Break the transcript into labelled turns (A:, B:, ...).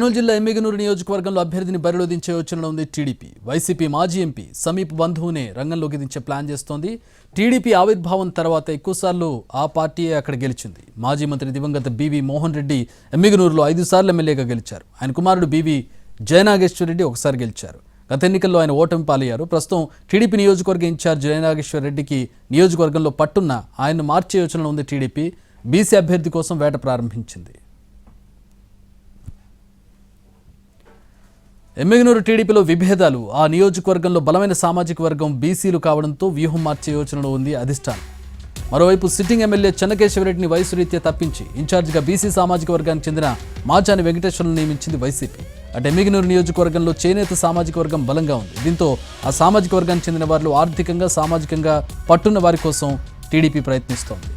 A: కర్నూలు జిల్లా ఎమ్మిగనూరు నియోజకవర్గంలో అభ్యర్థిని బరిలో దించే యోచనలో ఉంది టీడీపీ. వైసీపీ మాజీ ఎంపీ సమీప్ బంధువునే రంగంలోకి దించే ప్లాన్ చేస్తోంది. టీడీపీ ఆవిర్భావం తర్వాత ఎక్కువసార్లు ఆ పార్టీయే అక్కడ గెలిచింది. మాజీ మంత్రి దివంగత బీవీ మోహన్ రెడ్డి ఎమ్మిగనూరులో ఐదు సార్లు ఎమ్మెల్యేగా గెలిచారు. ఆయన కుమారుడు బీవీ జయనాగేశ్వర రెడ్డి ఒకసారి గెలిచారు. గత ఎన్నికల్లో ఆయన ఓటమి పాలయ్యారు. ప్రస్తుతం టీడీపీ నియోజకవర్గ ఇన్ఛార్జ్ జయనాగేశ్వర రెడ్డికి నియోజకవర్గంలో పట్టున్న ఆయన్ను మార్చే యోచనలో ఉంది టీడీపీ. బీసీ అభ్యర్థి కోసం వేట ప్రారంభించింది. ఎమ్మిగనూరు టీడీపీలో విభేదాలు. ఆ నియోజకవర్గంలో బలమైన సామాజిక వర్గం బీసీలు కావడంతో వ్యూహం మార్చే యోచనలో ఉంది అధిష్టానం. మరోవైపు సిట్టింగ్ ఎమ్మెల్యే చెన్నకేశ్వరరెడ్డిని వయసు రీత్యా తప్పించి ఇన్ఛార్జిగా బీసీ సామాజిక వర్గానికి చెందిన మాచాని వెంకటేశ్వరులను నియమించింది వైసీపీ. అటు ఎమ్మిగనూరు నియోజకవర్గంలో చేనేత సామాజిక వర్గం బలంగా ఉంది. దీంతో ఆ సామాజిక వర్గానికి చెందిన వారిలో ఆర్థికంగా సామాజికంగా పట్టున్న వారి కోసం టీడీపీ ప్రయత్నిస్తోంది.